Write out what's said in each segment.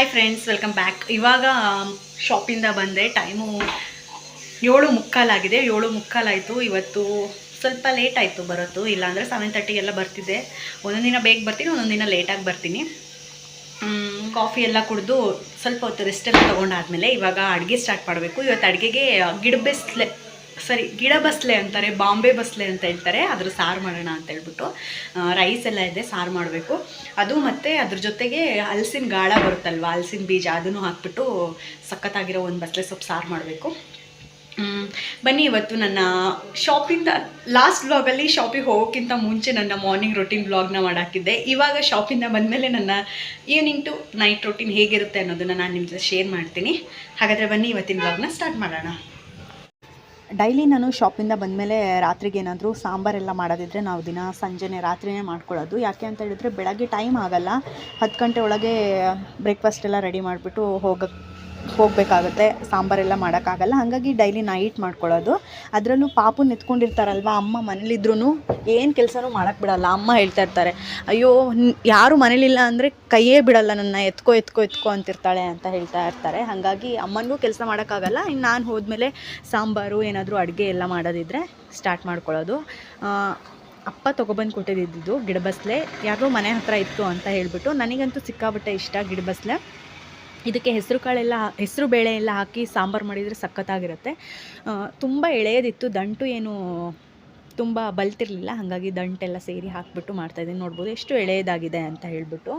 Hi friends welcome back ಇವಾಗ ಶಾಪಿಂದ ಬಂದೆ. Time ಏಳು ಮುಕ್ಕಾಲಾಗಿದೆ ಏಳು ಮುಕ್ಕಾಲಾಯಿತು ಇವತ್ತು ಸ್ವಲ್ಪ ಲೇಟ್ ಆಯಿತು ಬರೋದು. ಇಲ್ಲಾಂದರೆ ಸೆವೆನ್ ತರ್ಟಿಗೆಲ್ಲ ಬರ್ತಿದ್ದೆ. ಒಂದೊಂದು ದಿನ ಬೇಗ ಬರ್ತೀನಿ, ಒಂದೊಂದು ದಿನ ಲೇಟಾಗಿ ಬರ್ತೀನಿ. ಕಾಫಿ ಎಲ್ಲ ಕುಡಿದು ಸ್ವಲ್ಪ ಹೊತ್ತು ರೆಸ್ಟ್ ಎಲ್ಲ ತೊಗೊಂಡಾದ್ಮೇಲೆ ಇವಾಗ ಅಡುಗೆ ಸ್ಟಾರ್ಟ್ ಮಾಡಬೇಕು. ಇವತ್ತು ಅಡುಗೆಗೆ ಗಿಡಬೆಸ್ಲೆ ಸರಿ, ಗಿಡ ಬಸ್ಲೆ ಅಂತಾರೆ, ಬಾಂಬೆ ಬಸ್ಲೆ ಅಂತ ಹೇಳ್ತಾರೆ, ಅದ್ರ ಸಾರು ಮಾಡೋಣ ಅಂತ ಹೇಳ್ಬಿಟ್ಟು ರೈಸ್ ಎಲ್ಲ ಇದೆ, ಸಾರು ಮಾಡಬೇಕು. ಅದು ಮತ್ತು ಅದ್ರ ಜೊತೆಗೆ ಹಲಸಿನ ಗಾಳ ಬರುತ್ತಲ್ವ ಹಲಸಿನ ಬೀಜ, ಅದನ್ನು ಹಾಕ್ಬಿಟ್ಟು ಸಖತ್ತಾಗಿರೋ ಒಂದು ಬಸ್ಲೆ ಸೊಪ್ಪು ಸಾರು ಮಾಡಬೇಕು. ಬನ್ನಿ ಇವತ್ತು ನನ್ನ ಶಾಪಿಂದ ಲಾಸ್ಟ್ ವ್ಲಾಗಲ್ಲಿ ಶಾಪಿಗೆ ಹೋಗೋಕ್ಕಿಂತ ಮುಂಚೆ ನನ್ನ ಮಾರ್ನಿಂಗ್ ರೊಟೀನ್ ವ್ಲಾಗ್ನ ಮಾಡಾಕಿದ್ದೆ ಇವಾಗ ಶಾಪಿಂದ ಬಂದಮೇಲೆ ನನ್ನ ಈವ್ನಿಂಗ್ ಟು ನೈಟ್ ರೊಟೀನ್ ಹೇಗಿರುತ್ತೆ ಅನ್ನೋದನ್ನು ನಾನು ನಿಮ್ಮ ಜೊತೆ ಶೇರ್ ಮಾಡ್ತೀನಿ. ಹಾಗಾದರೆ ಬನ್ನಿ ಇವತ್ತಿನ ವ್ಲಾಗ್ನ ಸ್ಟಾರ್ಟ್ ಮಾಡೋಣ. ಡೈಲಿ ನಾನು ಶಾಪಿಂದ ಬಂದಮೇಲೆ ರಾತ್ರಿಗೆ ಏನಾದರೂ ಸಾಂಬಾರೆಲ್ಲ ಮಾಡೋದಿದ್ರೆ ನಾವು ದಿನ ಸಂಜೆನೆ ರಾತ್ರಿನೇ ಮಾಡ್ಕೊಳ್ಳೋದು. ಯಾಕೆ ಅಂತ ಹೇಳಿದ್ರೆ ಬೆಳಗ್ಗೆ ಟೈಮ್ ಆಗಲ್ಲ. ಹತ್ತು ಗಂಟೆ ಒಳಗೆ ಬ್ರೇಕ್ಫಾಸ್ಟ್ ಎಲ್ಲ ರೆಡಿ ಮಾಡಿಬಿಟ್ಟು ಹೋಗಕ್ಕೆ ಹೋಗಬೇಕಾಗುತ್ತೆ, ಸಾಂಬಾರೆಲ್ಲ ಮಾಡೋಕ್ಕಾಗಲ್ಲ. ಹಾಗಾಗಿ ಡೈಲಿ ನೈಟ್ ಮಾಡ್ಕೊಳ್ಳೋದು. ಅದರಲ್ಲೂ ಪಾಪು ಎತ್ಕೊಂಡಿರ್ತಾರಲ್ವ ಅಮ್ಮ ಮನೇಲಿದ್ರೂ ಏನು ಕೆಲಸನೂ ಮಾಡೋಕ್ಕೆ ಬಿಡಲ್ಲ. ಅಮ್ಮ ಹೇಳ್ತಾ ಇರ್ತಾರೆ, ಅಯ್ಯೋ ಯಾರು ಮನೇಲಿಲ್ಲ ಅಂದರೆ ಕೈಯೇ ಬಿಡಲ್ಲ ನನ್ನ, ಎತ್ಕೋ ಎತ್ಕೋ ಎತ್ಕೋ ಅಂತಿರ್ತಾಳೆ ಅಂತ ಹೇಳ್ತಾ ಇರ್ತಾರೆ. ಹಾಗಾಗಿ ಅಮ್ಮನಿಗೂ ಕೆಲಸ ಮಾಡೋಕ್ಕಾಗಲ್ಲ. ಇನ್ನು ನಾನು ಹೋದ್ಮೇಲೆ ಸಾಂಬಾರು, ಏನಾದರೂ ಅಡುಗೆ ಎಲ್ಲ ಮಾಡೋದಿದ್ರೆ ಸ್ಟಾರ್ಟ್ ಮಾಡ್ಕೊಳ್ಳೋದು. ಅಪ್ಪ ತೊಗೊಬಂದು ಕೊಟ್ಟಿದ್ದಿದ್ದು ಗಿಡಬಸ್ಲೆ. ಯಾರೋ ಮನೆ ಹತ್ರ ಇತ್ತು ಅಂತ ಹೇಳಿಬಿಟ್ಟು, ನನಗಂತೂ ಸಿಕ್ಕಾಬಟ್ಟೆ ಇಷ್ಟ ಗಿಡಬಸ್ಲೆ. ಇದಕ್ಕೆ ಹೆಸರು ಕಾಳೆಲ್ಲ ಹೆಸರು ಬೇಳೆ ಎಲ್ಲ ಹಾಕಿ ಸಾಂಬಾರು ಮಾಡಿದರೆ ಸಖತ್ತಾಗಿರುತ್ತೆ. ತುಂಬ ಎಳೆಯದಿತ್ತು ದಂಟು ಏನು ತುಂಬ ಬಲ್ತಿರಲಿಲ್ಲ ಹಾಗಾಗಿ ದಂಟೆಲ್ಲ ಸೇರಿ ಹಾಕಿಬಿಟ್ಟು ಮಾಡ್ತಾಯಿದ್ದೀನಿ ನೋಡ್ಬೋದು ಎಷ್ಟು ಎಳೆಯದಾಗಿದೆ ಅಂತ ಹೇಳ್ಬಿಟ್ಟು.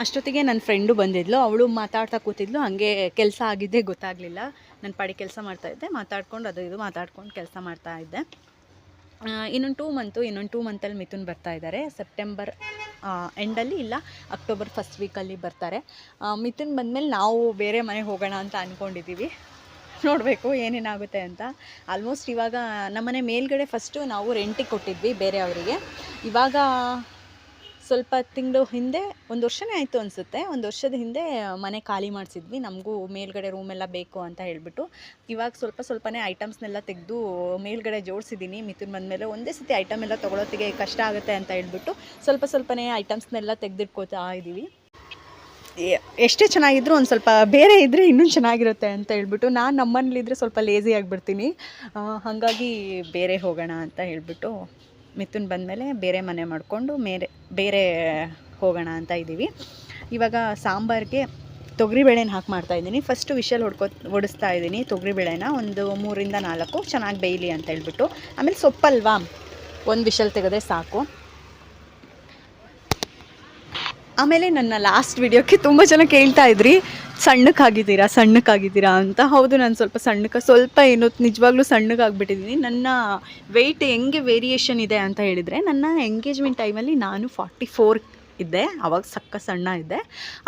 ಅಷ್ಟೊತ್ತಿಗೆ ನನ್ನ ಫ್ರೆಂಡು ಬಂದಿದ್ಲು ಅವಳು ಮಾತಾಡ್ತಾ ಕೂತಿದ್ಲು ಹಾಗೆ ಕೆಲಸ ಆಗಿದ್ದೇ ಗೊತ್ತಾಗಲಿಲ್ಲ. ನನ್ನ ಪಾಡಿ ಕೆಲಸ ಮಾಡ್ತಾಯಿದ್ದೆ ಮಾತಾಡ್ಕೊಂಡು ಅದು ಇದು ಮಾತಾಡ್ಕೊಂಡು ಕೆಲಸ ಮಾಡ್ತಾ ಇದ್ದೆ. ಆ, ಇನ್ನೊಂದು ಟೂ ಮಂತು ಇನ್ನೊಂದು ಟೂ ಮಂತಲ್ಲಿ ಮಿಥುನ್ ಬರ್ತಾ ಇದ್ದಾರೆ ಸೆಪ್ಟೆಂಬರ್ ಎಂಡಲ್ಲಿ ಇಲ್ಲ ಅಕ್ಟೋಬರ್ ಫಸ್ಟ್ ವೀಕಲ್ಲಿ ಬರ್ತಾರೆ. ಮಿಥುನ್ ಬಂದಮೇಲೆ ನಾವು ಬೇರೆ ಮನೆಗೆ ಹೋಗೋಣ ಅಂತ ಅಂದ್ಕೊಂಡಿದ್ದೀವಿ ನೋಡಬೇಕು ಏನೇನಾಗುತ್ತೆ ಅಂತ. ಆಲ್ಮೋಸ್ಟ್ ಇವಾಗ ನಮ್ಮನೆ ಮೇಲ್ಗಡೆ ಫಸ್ಟು ನಾವು ರೆಂಟಿಗೆ ಕೊಟ್ಟಿದ್ವಿ ಬೇರೆಯವರಿಗೆ. ಇವಾಗ ಸ್ವಲ್ಪ ತಿಂಗಳು ಹಿಂದೆ, ಒಂದು ವರ್ಷನೇ ಆಯಿತು ಅನಿಸುತ್ತೆ. ಒಂದು ವರ್ಷದ ಹಿಂದೆ ಮನೆ ಖಾಲಿ ಮಾಡಿಸಿದ್ವಿ. ನಮಗೂ ಮೇಲ್ಗಡೆ ರೂಮೆಲ್ಲ ಬೇಕು ಅಂತ ಹೇಳಿಬಿಟ್ಟು, ಇವಾಗ ಸ್ವಲ್ಪ ಸ್ವಲ್ಪನೇ ಐಟಮ್ಸ್ನೆಲ್ಲ ತೆಗೆದು, ಮೇಲ್ಗಡೆ ಜೋಡಿಸಿದ್ದೀನಿ ಮಿಥುನ್ ಬಂದಮೇಲೆ ಒಂದೇ ಸತಿ ಐಟಮ್ ಎಲ್ಲ ತೊಗೊಳೋತ್ತಿಗೆ ಕಷ್ಟ ಆಗುತ್ತೆ ಅಂತ ಹೇಳ್ಬಿಟ್ಟು, ಸ್ವಲ್ಪ ಸ್ವಲ್ಪನೇ ಐಟಮ್ಸ್ನೆಲ್ಲ ತೆಗೆದಿಟ್ಕೋತಾ ಇದ್ದೀವಿ ಎಷ್ಟೇ ಚೆನ್ನಾಗಿದ್ರು ಒಂದು ಸ್ವಲ್ಪ ಬೇರೆ ಇದ್ದರೆ ಇನ್ನೂ ಚೆನ್ನಾಗಿರುತ್ತೆ ಅಂತ ಹೇಳ್ಬಿಟ್ಟು, ನಾನು ನಮ್ಮನೇಲಿದ್ದರೆ ಸ್ವಲ್ಪ ಲೇಸಿ ಆಗಿಬಿಡ್ತೀನಿ. ಹಾಗಾಗಿ ಬೇರೆ ಹೋಗೋಣ ಅಂತ ಹೇಳ್ಬಿಟ್ಟು ಮಿಥುನ್ ಬಂದಮೇಲೆ ಬೇರೆ ಮನೆ ಮಾಡಿಕೊಂಡು ಮೇರೆ, ಬೇರೆ ಹೋಗೋಣ ಅಂತ ಇದ್ದೀವಿ. ಇವಾಗ ಸಾಂಬಾರಿಗೆ ತೊಗರಿಬೇಳೆನ ಹಾಕಿ ಮಾಡ್ತಾಯಿದ್ದೀನಿ ಫಸ್ಟು ವಿಷಲ್ ಹೊಡ್ಕೊ ಹೊಡಿಸ್ತಾ ಇದ್ದೀನಿ ತೊಗರಿಬೇಳೆನ ಒಂದು ಮೂರಿಂದ ನಾಲ್ಕು ಚೆನ್ನಾಗಿ ಬೇಯಲಿ ಅಂತ ಹೇಳ್ಬಿಟ್ಟು. ಆಮೇಲೆ ಸೊಪ್ಪಲ್ವಾ? ಒಂದು ವಿಷಲ್ ತೆಗೆದೇ ಸಾಕು. ಆಮೇಲೆ ನನ್ನ ಲಾಸ್ಟ್ ವಿಡಿಯೋಕ್ಕೆ ತುಂಬ ಜನ ಕೇಳ್ತಾ ಇದ್ರಿ. ಸಣ್ಣಕ್ಕಾಗಿದ್ದೀರಾ ಸಣ್ಣಕ್ಕಾಗಿದ್ದೀರಾ ಅಂತ. ಹೌದು, ನಾನು ಸ್ವಲ್ಪ ಸಣ್ಣಕ್ಕೆ ಸ್ವಲ್ಪ ಏನು ನಿಜವಾಗ್ಲೂ ಸಣ್ಣಗಾಗ್ಬಿಟ್ಟಿದ್ದೀನಿ. ನನ್ನ ವೆಯ್ಟ್ ಹೆಂಗೆ ವೇರಿಯೇಷನ್ ಇದೆ ಅಂತ ಹೇಳಿದರೆ, ನನ್ನ ಎಂಗೇಜ್ಮೆಂಟ್ ಟೈಮಲ್ಲಿ ನಾನು ಫಾರ್ಟಿ ಫೋರ್ ಇದ್ದೆ, ಅವಾಗ ಸಕ್ಕ ಸಣ್ಣ ಇದ್ದೆ.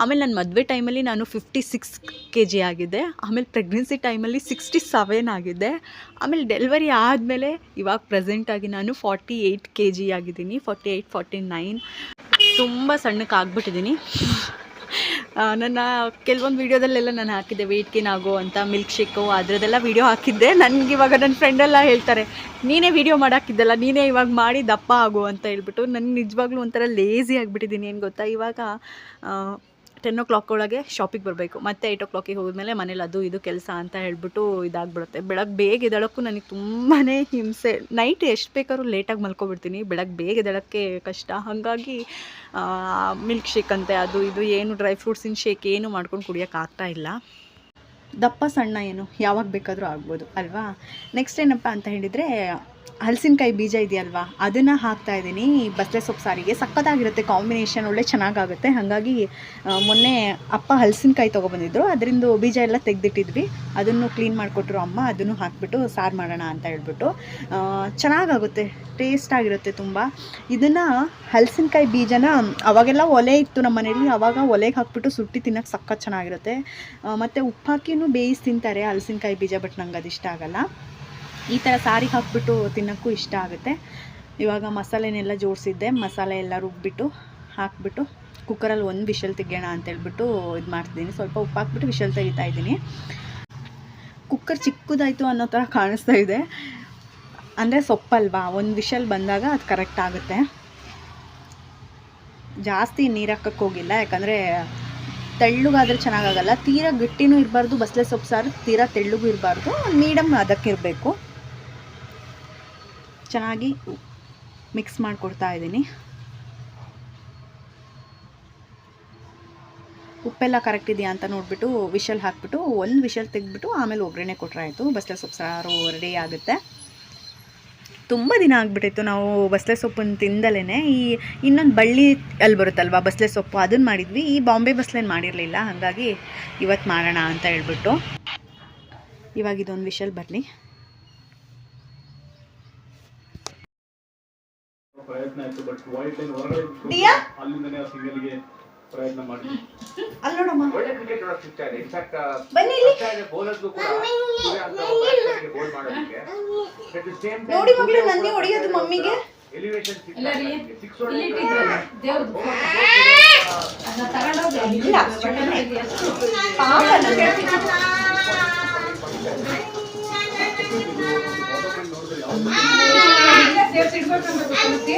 ಆಮೇಲೆ ನನ್ನ ಮದುವೆ ಟೈಮಲ್ಲಿ ನಾನು ಫಿಫ್ಟಿ ಸಿಕ್ಸ್ ಕೆ ಜಿ ಆಗಿದ್ದೆ. ಆಮೇಲೆ ಪ್ರೆಗ್ನೆನ್ಸಿ ಟೈಮಲ್ಲಿ ಸಿಕ್ಸ್ಟಿ ಸೆವೆನ್ ಆಗಿದ್ದೆ. ಆಮೇಲೆ ಡೆಲಿವರಿ ಆದಮೇಲೆ ಇವಾಗ ಪ್ರೆಸೆಂಟಾಗಿ ನಾನು ಫಾರ್ಟಿ ಏಯ್ಟ್ ಕೆ ಜಿ ಆಗಿದ್ದೀನಿ ಫಾರ್ಟಿ ಏಯ್ಟ್ ಫಾರ್ಟಿ ನೈನ್ ತುಂಬ ಸಣ್ಣಕ್ಕೆ ಆಗ್ಬಿಟ್ಟಿದ್ದೀನಿ ನನ್ನ ಕೆಲವೊಂದು ವೀಡಿಯೋದಲ್ಲೆಲ್ಲ ನಾನು ಹಾಕಿದ್ದೆ ವೆಯ್ಟ್ ಗೇನ್ ಆಗೋ ಅಂತ ಮಿಲ್ಕ್ ಶೇಕು ಅದರದ್ದೆಲ್ಲ ವೀಡಿಯೋ ಹಾಕಿದ್ದೆ. ನನಗೆ ಇವಾಗ ನನ್ನ ಫ್ರೆಂಡೆಲ್ಲ ಹೇಳ್ತಾರೆ, ನೀನೇ ವೀಡಿಯೋ ಮಾಡಾಕಿದ್ದಲ್ಲ, ನೀನೇ ಇವಾಗ ಮಾಡಿ ದಪ್ಪ ಆಗು ಅಂತ ಹೇಳ್ಬಿಟ್ಟು. ನನಗೆ ನಿಜವಾಗ್ಲೂ ಒಂಥರ ಲೇಸಿ ಆಗಿಬಿಟ್ಟಿದ್ದೀನಿ, ಏನು ಗೊತ್ತಾ? ಇವಾಗ ಟೆನ್ ಓ ಕ್ಲಾಕ್ ಒಳಗೆ ಶಾಪಿಗೆ ಬರಬೇಕು. ಮತ್ತೆ ಏಯ್ಟ್ ಓ ಕ್ಲಾಕಿಗೆ ಹೋದ್ಮೇಲೆ ಮನೇಲಿ ಅದು ಇದು ಕೆಲಸ ಅಂತ ಹೇಳ್ಬಿಟ್ಟು ಇದಾಗ್ಬಿಡುತ್ತೆ. ಬೆಳಗ್ಗೆ ಬೇಗ ಎದಳಕ್ಕೂ ನನಗೆ ತುಂಬಾ ಹಿಂಸೆ. ನೈಟ್ ಎಷ್ಟು ಬೇಕಾದ್ರೂ ಲೇಟಾಗಿ ಮಲ್ಕೊಬಿಡ್ತೀನಿ. ಬೆಳಗ್ಗೆ ಬೇಗ ಎದಳಕ್ಕೆ ಕಷ್ಟ. ಹಾಗಾಗಿ ಮಿಲ್ಕ್ ಶೇಕ್ ಅಂತೆ, ಅದು ಇದು, ಏನು ಡ್ರೈ ಫ್ರೂಟ್ಸಿನ ಶೇಕ್ ಏನು ಮಾಡ್ಕೊಂಡು ಕುಡಿಯೋಕೆ ಆಗ್ತಾ ಇಲ್ಲ. ದಪ್ಪ ಸಣ್ಣ ಏನು ಯಾವಾಗ ಬೇಕಾದರೂ ಆಗ್ಬೋದು, ಅಲ್ವಾ? ನೆಕ್ಸ್ಟ್ ಏನಪ್ಪ ಅಂತ ಹೇಳಿದರೆ ಹಲಸಿನಕಾಯಿ ಬೀಜ ಇದೆಯಲ್ವಾ? ಅದನ್ನು ಹಾಕ್ತಾ ಇದ್ದೀನಿ. ಬಸಳೆ ಸೊಪ್ಪು ಸಾರಿಗೆ. ಸಕ್ಕತ್ತಾಗಿರುತ್ತೆ ಕಾಂಬಿನೇಷನ್ ಒಳ್ಳೆ ಚೆನ್ನಾಗಾಗುತ್ತೆ. ಹಾಗಾಗಿ ಮೊನ್ನೆ ಅಪ್ಪ ಹಲಸಿನಕಾಯಿ ತೊಗೊಬಂದಿದ್ರು. ಅದರಿಂದ ಬೀಜ ಎಲ್ಲ ತೆಗೆದಿಟ್ಟಿದ್ವಿ. ಅದನ್ನು ಕ್ಲೀನ್ ಮಾಡಿಕೊಟ್ರು ಅಮ್ಮ. ಅದನ್ನು ಹಾಕ್ಬಿಟ್ಟು ಸಾರು ಮಾಡೋಣ ಅಂತ ಹೇಳ್ಬಿಟ್ಟು. ಚೆನ್ನಾಗಾಗುತ್ತೆ. ಟೇಸ್ಟ್ ಆಗಿರುತ್ತೆ ತುಂಬ. ಇದನ್ನು ಹಲಸಿನಕಾಯಿ ಬೀಜನ ಅವಾಗೆಲ್ಲ ಒಲೆ ಇತ್ತು ನಮ್ಮ ಮನೇಲಿ ಅವಾಗ ಒಲೆಗೆ ಹಾಕ್ಬಿಟ್ಟು ಸುಟ್ಟಿ ತಿನ್ನೋಕೆ ಸಖತ್ ಚೆನ್ನಾಗಿರುತ್ತೆ. ಮತ್ತು ಉಪ್ಪು ಹಾಕಿನೂ ಬೇಯಿಸಿ ತಿಂತಾರೆ ಹಲಸಿನಕಾಯಿ ಬೀಜ, ಬಟ್ ನಂಗೆ ಅದು ಇಷ್ಟ ಆಗಲ್ಲ. ಈ ಥರ ಸಾರಿಗೆ ಹಾಕ್ಬಿಟ್ಟು ತಿನ್ನೋಕ್ಕೂ ಇಷ್ಟ ಆಗುತ್ತೆ. ಇವಾಗ ಮಸಾಲೆನೆಲ್ಲ ಜೋಡಿಸಿದ್ದೆ. ಮಸಾಲೆ ಎಲ್ಲ ರುಬ್ಬಿಟ್ಟು ಹಾಕ್ಬಿಟ್ಟು ಕುಕ್ಕರಲ್ಲಿ ಒಂದು ವಿಷಲ್ ತೆಗಿಯೋಣ ಅಂತೇಳ್ಬಿಟ್ಟು ಇದು ಮಾಡ್ತಿದ್ದೀನಿ. ಸ್ವಲ್ಪ ಉಪ್ಪು ಹಾಕ್ಬಿಟ್ಟು ವಿಷಲ್ ತೆಗಿತಾ ಇದ್ದೀನಿ. ಕುಕ್ಕರ್ ಚಿಕ್ಕದಾಯಿತು ಅನ್ನೋ ಥರ ಕಾಣಿಸ್ತಾ ಇದೆ. ಅಂದರೆ ಸೊಪ್ಪಲ್ವಾ? ಒಂದು ವಿಷಲ್ ಬಂದಾಗ ಅದು ಕರೆಕ್ಟ್ ಆಗುತ್ತೆ. ಜಾಸ್ತಿ ನೀರು ಹಾಕಕ್ಕೆ ಹೋಗಿಲ್ಲ. ಯಾಕಂದರೆ ತೆಳ್ಳಗಾದ್ರೆ ಚೆನ್ನಾಗಾಗಲ್ಲ ತೀರಾ ಗಟ್ಟಿನೂ ಇರಬಾರ್ದು ಬಸಳೆ ಸೊಪ್ಪು ಸಾರು ತೀರಾ ತೆಳ್ಳಗೂ ಇರಬಾರ್ದು. ಮೀಡಮ್ ಅದಕ್ಕಿರಬೇಕು. ಚೆನ್ನಾಗಿ ಮಿಕ್ಸ್ ಮಾಡಿಕೊಡ್ತಾ ಇದ್ದೀನಿ. ಉಪ್ಪೆಲ್ಲ ಕರೆಕ್ಟ್ ಇದೆಯಾ ಅಂತ ನೋಡಿಬಿಟ್ಟು ವಿಷಲ್ ಹಾಕ್ಬಿಟ್ಟು, ಒಂದು ವಿಷಲ್ ತೆಗೆದ್ಬಿಟ್ಟು ಆಮೇಲೆ ಒಗ್ಗರಣೆ ಕೊಟ್ಟರೆ ಆಯಿತು. ಬಸಳೆ ಸೊಪ್ಪು ಸಾರು ರೆಡಿ ಆಗುತ್ತೆ. ತುಂಬ ದಿನ ಆಗಿಬಿಟ್ಟಿತ್ತು ನಾವು ಬಸಳೆ ಸೊಪ್ಪನ್ನು ತಿಂದಲೇ ಈ ಇನ್ನೊಂದು ಬಳ್ಳಿ ಅಲ್ಲಿ ಬರುತ್ತಲ್ವ ಬಸಳೆ ಸೊಪ್ಪು ಅದನ್ನು ಮಾಡಿದ್ವಿ. ಈ ಬಾಂಬೆ ಬಸಳೆನ ಮಾಡಿರಲಿಲ್ಲ, ಹಾಗಾಗಿ ಇವತ್ತು ಮಾಡೋಣ ಅಂತ ಹೇಳ್ಬಿಟ್ಟು. ಇವಾಗ ಇದೊಂದು ವಿಷಲ್ ಬರಲಿ. ಪ್ರಯತ್ನ ಆಯ್ತು ಬಟ್ ವೈಟ್ ಲೈನ್ ಹೊರಗಡೆ ಅಲ್ಲಿಂದನೇ ಆ ಅಲ್ಲಿಂದನೇ ಸಿಂಗಲ್ಗೆ ಪ್ರಯತ್ನ ಮಾಡಿ ಅಲ್ಲಿ ನೋಡಮ್ಮ. ಒಳ್ಳೆ ಕ್ರಿಕೆಟ್ ನೋಡಕ್ ಸಿಗ್ತಾ ಇದೆ. ಇನ್ಫ್ಯಾಕ್ಟ್ ಬನ್ನಿ ಇಲ್ಲಿ. ಬೋಲರ್ಗೂ ಕೂಡ. ಸೂರ್ಯ ಅಂತ ಒಬ್ಬ batsman ಗೆ goal ಮಾಡೋದಕ್ಕೆ. At the same time ನೋಡಿ ಮಗಳೇ, ಸೂರ್ಯ ನಂದಿ ಕೂಡ ಹೊಡೆಯೋದು ಮಮ್ಮಿಗೆ. elevation ಸಿಗ್ತಾ ಇಲ್ಲ ರೀ, ಇದೆ. Six ಇಲ್ಲಿ ಹೊಡೆಯೋದು ಇಟ್ಟಿದ್ರು ದೇವ್ರದ್ದು ಬಹು- ಅದನ್ನ ತಗೊಂಡೋಗಿ ಅಲ್ಲಿ ಇಲ್ಲ. ಬಟ್ಟೆಗಳಿಗೆ ಎಷ್ಟು ಪಾಪ ನನ್ನ ಸೇರ್ಸಿ ಸೇರ್ಸಿ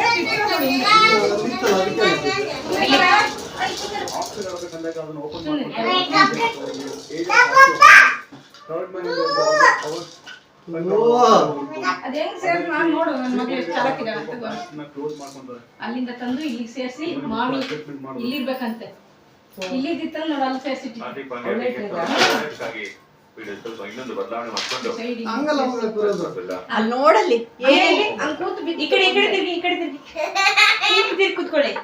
ಅಂತ ಕ್ಲೋಸ್ ಮಾಡ್ಕೊಂತಾರೆ ಅಲ್ಲಿಂದ ತಂದು ಇಲ್ಲಿ ಸೇರಿಸಿ ಮಾಮಿ ಇಲ್ಲಿ ಇರ್ಬೇಕಂತೆ ಇಲ್ಲಿರ್ಬೇಕಂತೆ ಇಲ್ಲಿದ್ದಿತ್ತಂದು ನೋಡಿ ಅಲ್ಲಿ ಸೇರಿಸಿಟ್ಟು ಹಾರ್ದಿಕ್ ಪಾಂಡ್ಯ cricket ಆಗಿ ಇದು ಸ್ವಲ್ಪ ಇನ್ನೊಂದು ಬದಲಾವಣೆ ಮಾಡ್ಕೊಂಡು. ಸೈಡ್ ಇಲ್ಲ. ಅಲ್ಲಿ ನೋಡಲ್ಲಿ. ಏನಿಲ್ಲ ಹಂಗ್ ಕೂತು ಬಿದ್ದು- ಈ ಕಡೆ ಈ ಕಡೆ ತಿರ್ಗಿ ಈ ಕಡೆ ತಿರ್ಗಿ. ತಿರ್ಗಿ ತಿರ್ಗಿ ಕೂತ್ಕೊಳ್ಳಿ.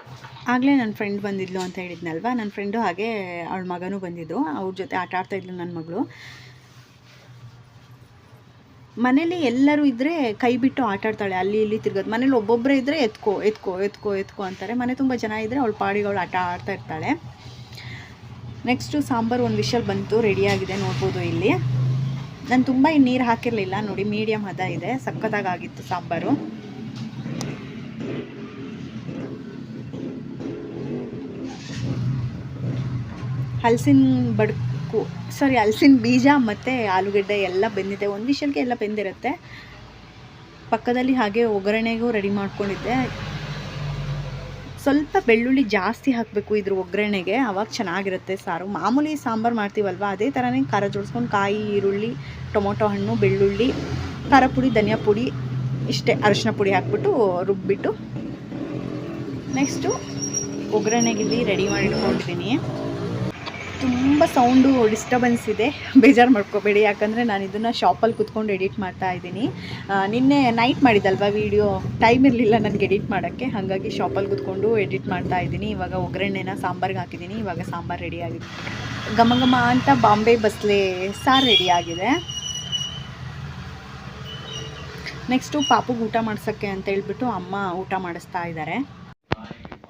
ಆಗಲೇ ನನ್ನ ಫ್ರೆಂಡ್ ಬಂದಿದ್ಲು ಅಂತ ಹೇಳಿದ್ನಲ್ವಾ? ನನ್ನ ಫ್ರೆಂಡು ಹಾಗೆ ಅವಳ ಮಗನೂ ಬಂದಿದ್ರು ಅವ್ರ ಜೊತೆ ಆಟ ಆಡ್ತಾ ಇದ್ಲು ನನ್ನ ಮಗಳು. ಮನೇಲಿ ಎಲ್ಲರೂ ಇದ್ದರೆ ಕೈ ಬಿಟ್ಟು ಆಟ ಆಡ್ತಾಳೆ. ಅಲ್ಲಿ ಇಲ್ಲಿ ತಿರ್ಗೋದು. ಮನೇಲಿ ಒಬ್ಬೊಬ್ಬರೇ ಇದ್ದರೆ ಎತ್ಕೋ ಎತ್ಕೋ ಎತ್ಕೋ ಎತ್ಕೋ ಅಂತಾರೆ. ಮನೆ ತುಂಬ ಜನ ಇದ್ದರೆ ಅವಳ ಪಾಡಿಗೆ ಅವಳು ಆಟ ಆಡ್ತಾ ಇರ್ತಾಳೆ. ನೆಕ್ಸ್ಟು ಸಾಂಬಾರು ಒಂದು ವಿಷಲ್ ಬಂತು ರೆಡಿಯಾಗಿದೆ ನೋಡ್ಬೋದು ಇಲ್ಲಿ. ನಾನು ತುಂಬ ನೀರು ಹಾಕಿರಲಿಲ್ಲ, ನೋಡಿ ಮೀಡಿಯಮ್ ಹದ ಇದೆ ಸಕ್ಕತ್ತಾಗಿ ಆಗಿತ್ತು ಸಾಂಬಾರು. ಹಲಸಿನ ಬಡ್ಕು ಸಾರಿ ಹಲಸಿನ ಬೀಜ ಮತ್ತು ಆಲೂಗಡ್ಡೆ ಎಲ್ಲ ಬೆಂದಿದೆ. ಒಂದು ವಿಷಲ್ಗೆ ಎಲ್ಲ ಬೆಂದಿರುತ್ತೆ. ಪಕ್ಕದಲ್ಲಿ ಹಾಗೆ ಒಗ್ಗರಣೆಗೂ ರೆಡಿ ಮಾಡ್ಕೊಂಡಿದ್ದೆ. ಸ್ವಲ್ಪ ಬೆಳ್ಳುಳ್ಳಿ ಜಾಸ್ತಿ ಹಾಕಬೇಕು ಇದ್ರ ಒಗ್ಗರಣೆಗೆ, ಅವಾಗ ಚೆನ್ನಾಗಿರುತ್ತೆ ಸಾರು. ಮಾಮೂಲಿ ಸಾಂಬಾರು ಮಾಡ್ತೀವಲ್ವ, ಅದೇ ಥರನೇ ಖಾರ ಜೋಡಿಸ್ಕೊಂಡು ಕಾಯಿ, ಈರುಳ್ಳಿ, ಟೊಮೊಟೊ ಹಣ್ಣು, ಬೆಳ್ಳುಳ್ಳಿ, ಖಾರ ಪುಡಿ, ಧನಿಯಾ ಪುಡಿ, ಇಷ್ಟೇ ಅರಶಿನ ಪುಡಿ ಹಾಕ್ಬಿಟ್ಟು ರುಬ್ಬಿಟ್ಟು ನೆಕ್ಸ್ಟು ಒಗ್ಗರಣೆಗಿಲ್ಲಿ ರೆಡಿ ಮಾಡಿ ತುಂಬ ಸೌಂಡು ಡಿಸ್ಟರ್ಬೆನ್ಸ್ ಇದೆ. ಬೇಜಾರು ಮಾಡ್ಕೋಬೇಡಿ. ಯಾಕಂದರೆ ನಾನು ಇದನ್ನು ಶಾಪಲ್ಲಿ ಕುತ್ಕೊಂಡು ಎಡಿಟ್ ಮಾಡ್ತಾ ಇದ್ದೀನಿ. ನಿನ್ನೆ ನೈಟ್ ಮಾಡಿದ್ದಲ್ವ ವೀಡಿಯೋ ಟೈಮ್ ಇರಲಿಲ್ಲ ನನಗೆ ಎಡಿಟ್ ಮಾಡೋಕ್ಕೆ. ಹಾಗಾಗಿ ಶಾಪಲ್ಲಿ ಕುತ್ಕೊಂಡು ಎಡಿಟ್ ಮಾಡ್ತಾ ಇದ್ದೀನಿ. ಇವಾಗ ಒಗ್ಗರಣೆನ ಸಾಂಬಾರ್ಗೆ ಹಾಕಿದ್ದೀನಿ. ಇವಾಗ ಸಾಂಬಾರು ರೆಡಿ ಆಗಿದೆ. ಘಮ ಘಮ ಅಂತ ಬಾಂಬೆ ಬಸ್ಲೆ ಸಾರು ರೆಡಿ ಆಗಿದೆ. ನೆಕ್ಸ್ಟು ಪಾಪುಗೆ ಊಟ ಮಾಡ್ಸೋಕ್ಕೆ ಅಂತ ಹೇಳ್ಬಿಟ್ಟು ಅಮ್ಮ ಊಟ ಮಾಡಿಸ್ತಾ ಇದ್ದಾರೆ ನಾನ್ ತಿಂತೀನಿ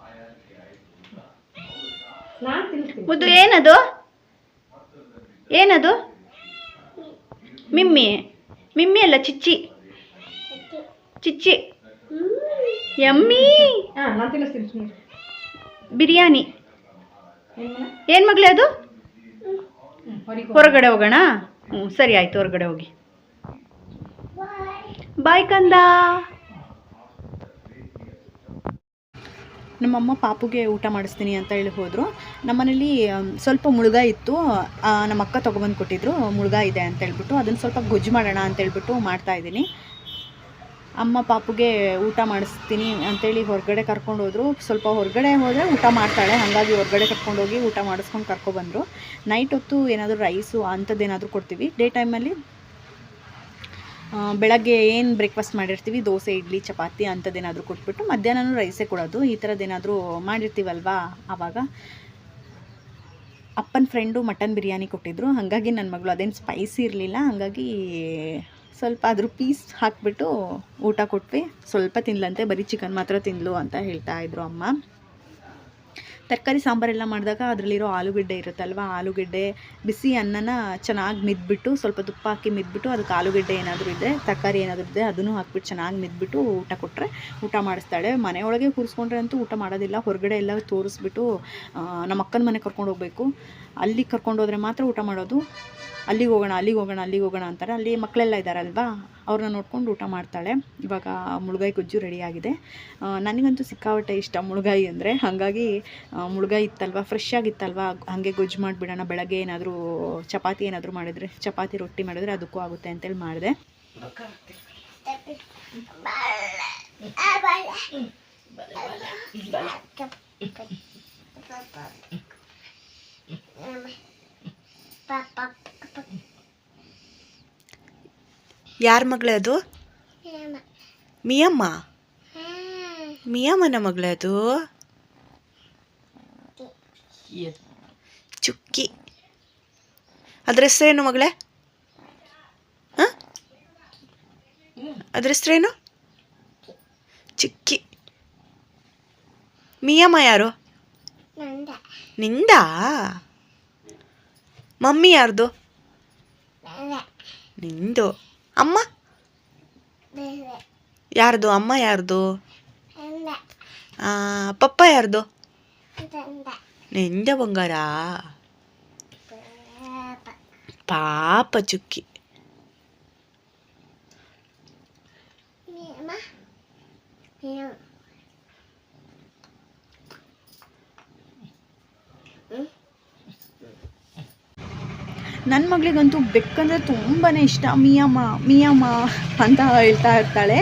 ಮುದ್ದು ಏನದು? ಏನದು? ಮಿಮ್ಮಿ. ಮಿಮ್ಮಿ ಅಲ್ಲ ಚಿಚ್ಚಿ. ಚಿಚ್ಚಿ. ಯಮ್ಮಿ ಬಿರಿಯಾನಿ. ಏನ್ ಮಗಳೇ ಅದು. ಹೊರಗಡೆ ಹೋಗೋಣ? ಹ್ಞೂ ಸರಿ ಆಯಿತು ಹೊರಗಡೆ ಹೋಗಿ. ಬಾಯ್ ಕಂದ. ನಮ್ಮಮ್ಮ ಪಾಪುಗೆ ಊಟ ಮಾಡಿಸ್ತೀನಿ ಅಂತ ಹೇಳಿ ಹೋದರು. ನಮ್ಮನೇಲಿ ಸ್ವಲ್ಪ ಮುಳುಗ ಇತ್ತು. ನಮ್ಮ ಅಕ್ಕ ತೊಗೊಬಂದು ಕೊಟ್ಟಿದ್ರು. ಮುಳುಗ ಇದೆ ಅಂತ ಹೇಳ್ಬಿಟ್ಟು ಅದನ್ನು ಸ್ವಲ್ಪ ಗೊಜ್ಜು ಮಾಡೋಣ ಅಂತ ಹೇಳ್ಬಿಟ್ಟು ಮಾಡ್ತಾಯಿದ್ದೀನಿ ಅಮ್ಮ ಪಾಪುಗೆ ಊಟ ಮಾಡಿಸ್ತೀನಿ ಅಂತೇಳಿ ಹೊರಗಡೆ ಕರ್ಕೊಂಡು ಹೋದರು. ಸ್ವಲ್ಪ ಹೊರಗಡೆ ಹೋದರೆ ಊಟ ಮಾಡ್ತಾಳೆ. ಹಾಗಾಗಿ ಹೊರಗಡೆ ಕರ್ಕೊಂಡೋಗಿ ಊಟ ಮಾಡಿಸ್ಕೊಂಡು ಕರ್ಕೊಬಂದರು ನೈಟ್ ಹೊತ್ತು ಏನಾದರೂ ರೈಸು ಅಂಥದ್ದೇನಾದರೂ ಕೊಡ್ತೀವಿ. ಡೇ ಟೈಮಲ್ಲಿ ಬೆಳಗ್ಗೆ ಏನು ಬ್ರೇಕ್ಫಾಸ್ಟ್ ಮಾಡಿರ್ತೀವಿ? ದೋಸೆ, ಇಡ್ಲಿ, ಚಪಾತಿ ಅಂಥದ್ದೇನಾದರೂ ಕೊಟ್ಬಿಟ್ಟು ಮಧ್ಯಾಹ್ನ ರೈಸೇ ಕೊಡೋದು. ಈ ಥರದ್ದೇನಾದರೂ ಮಾಡಿರ್ತೀವಲ್ವಾ ಆವಾಗ? ಅಪ್ಪನ ಫ್ರೆಂಡು ಮಟನ್ ಬಿರಿಯಾನಿ ಕೊಟ್ಟಿದ್ರು. ಹಾಗಾಗಿ ನನ್ನ ಮಗಳು ಅದೇನು ಸ್ಪೈಸಿ ಇರಲಿಲ್ಲ. ಹಾಗಾಗಿ ಸ್ವಲ್ಪ ಅದ್ರ ಪೀಸ್ ಹಾಕ್ಬಿಟ್ಟು ಊಟ ಕೊಟ್ವಿ. ಸ್ವಲ್ಪ ತಿನ್ಲಂತೆ, ಬರೀ ಚಿಕನ್ ಮಾತ್ರ ತಿನ್ಲು ಅಂತ ಹೇಳ್ತಾ ಇದ್ರು ಅಮ್ಮ. ತರಕಾರಿ ಸಾಂಬಾರೆಲ್ಲ ಮಾಡಿದಾಗ ಅದರಲ್ಲಿರೋ ಆಲೂಗಡ್ಡೆ ಇರುತ್ತಲ್ವ? ಆಲೂಗಡ್ಡೆ ಬಿಸಿ ಅನ್ನನ ಚೆನ್ನಾಗಿ ಮಿದ್ಬಿಟ್ಟು ಸ್ವಲ್ಪ ತುಪ್ಪ ಹಾಕಿ ಮಿದ್ಬಿಟ್ಟು ಅದಕ್ಕೆ ಆಲೂಗಡ್ಡೆ ಏನಾದರೂ ಇದೆ, ತರಕಾರಿ ಏನಾದರೂ ಇದೆ, ಅದನ್ನು ಹಾಕ್ಬಿಟ್ಟು ಚೆನ್ನಾಗಿ ಮಿದ್ಬಿಟ್ಟು ಊಟ ಕೊಟ್ಟರೆ ಊಟ ಮಾಡಿಸ್ತಾಳೆ. ಮನೆಯೊಳಗೆ ಕೂರಿಸ್ಕೊಂಡ್ರೆ ಅಂತೂ ಊಟ ಮಾಡೋದಿಲ್ಲ. ಹೊರಗಡೆ ಎಲ್ಲ ತೋರಿಸ್ಬಿಟ್ಟು ನಮ್ಮ ಅಕ್ಕನ ಮನೆ ಕರ್ಕೊಂಡು ಹೋಗಬೇಕು. ಅಲ್ಲಿ ಕರ್ಕೊಂಡು ಹೋದ್ರೆ ಮಾತ್ರ ಊಟ ಮಾಡೋದು. ಅಲ್ಲಿಗೆ ಹೋಗೋಣ ಅಲ್ಲಿಗೆ ಹೋಗೋಣ ಅಲ್ಲಿಗೆ ಹೋಗೋಣ ಅಂತಾರೆ. ಅಲ್ಲಿ ಮಕ್ಕಳೆಲ್ಲ ಇದ್ದಾರಲ್ವಾ ಅವ್ರನ್ನ ನೋಡ್ಕೊಂಡು ಊಟ ಮಾಡ್ತಾಳೆ. ಇವಾಗ ಮುಳುಗಾಯಿ ಗೊಜ್ಜು ರೆಡಿಯಾಗಿದೆ ನನಗಂತೂ ಸಿಕ್ಕಾಪಟ್ಟೆ ಇಷ್ಟ ಮುಳುಗಾಯಿ ಅಂದರೆ. ಹಾಗಾಗಿ ಮುಳುಗಾಯಿ ಇತ್ತಲ್ವ? ಫ್ರೆಶ್ ಆಗಿತ್ತಲ್ವ? ಹಾಗೆ ಗೊಜ್ಜು ಮಾಡಿಬಿಡೋಣ, ಬೆಳಗ್ಗೆ ಏನಾದರೂ ಚಪಾತಿ ಏನಾದರೂ ಮಾಡಿದರೆ, ಚಪಾತಿ ರೊಟ್ಟಿ ಮಾಡಿದ್ರೆ ಅದಕ್ಕೂ ಆಗುತ್ತೆ ಅಂತೇಳಿ ಮಾಡಿದೆ. ಯಾರ ಮಗಳದು ಅದು? ಮಿಯಮ್ಮ. ಮಿಯಮ್ಮನ ಮಗಳೇ ಅದು? ಚುಕ್ಕಿ. ಅದ್ರ ಹೆಸ್ರೇನು ಮಗಳೇ? ಹಾಂ? ಅದ್ರ ಹೆಸ್ರೇನು ಚಿಕ್ಕಿ. ಮಿಯಮ್ಮ ಯಾರು? ನಿಂದ. ಮಮ್ಮಿ ಯಾರ್ದು? ನಿಂದು. ಅಮ್ಮ ಯಾರ್ದು ಅಮ್ಮ ಯಾರ್ದು ಆ, ಪಪ್ಪ ಯಾರ್ದು ನಿಂದ ಬಂಗಾರ ಪಾಪ ಚುಕ್ಕಿ ನನ್ನ ಮಗಳಿಗಂತೂ ಬೆಕ್ಕಂದರೆ ತುಂಬಾ ಇಷ್ಟ. ಮಿಯಮ್ಮ ಮಿಯಮ್ಮ ಅಂತ ಹೇಳ್ತಾ ಇರ್ತಾಳೆ.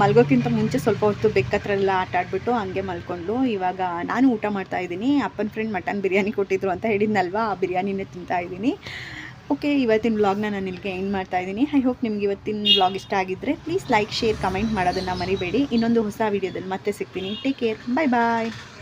ಮಲ್ಗೋಕ್ಕಿಂತ ಮುಂಚೆ ಸ್ವಲ್ಪ ಹೊತ್ತು ಬೆಕ್ಕತ್ರ ಎಲ್ಲ ಆಟ ಆಡ್ಬಿಟ್ಟು ಹಂಗೆ ಮಲ್ಕೊಂಡು ಇವಾಗ ನಾನು ಊಟ ಮಾಡ್ತಾ ಇದ್ದೀನಿ. ಅಪ್ಪನ ಫ್ರೆಂಡ್ ಮಟನ್ ಬಿರಿಯಾನಿ ಕೊಟ್ಟಿದ್ರು ಅಂತ ಹೇಳಿದ್ನಲ್ವಾ? ಆ ಬಿರಿಯಾನಿನೇ ತಿಂತಾ ಇದ್ದೀನಿ. ಓಕೆ, ಇವತ್ತಿನ ವ್ಲಾಗ್ನ ನಾನು ಇಲ್ಲಿಗೆ ಎಂಡ್ ಮಾಡ್ತಾ ಇದ್ದೀನಿ. ಐ ಹೋಪ್ ನಿಮ್ಗೆ ಇವತ್ತಿನ ವ್ಲಾಗ್ ಇಷ್ಟ ಆಗಿದ್ದರೆ ಪ್ಲೀಸ್ ಲೈಕ್ ಶೇರ್ ಕಮೆಂಟ್ ಮಾಡೋದನ್ನು ಮರಿಬೇಡಿ. ಇನ್ನೊಂದು ಹೊಸ ವೀಡಿಯೋದಲ್ಲಿ ಮತ್ತೆ ಸಿಗ್ತೀನಿ. ಟೇಕ್ ಕೇರ್ ಬಾಯ್ ಬಾಯ್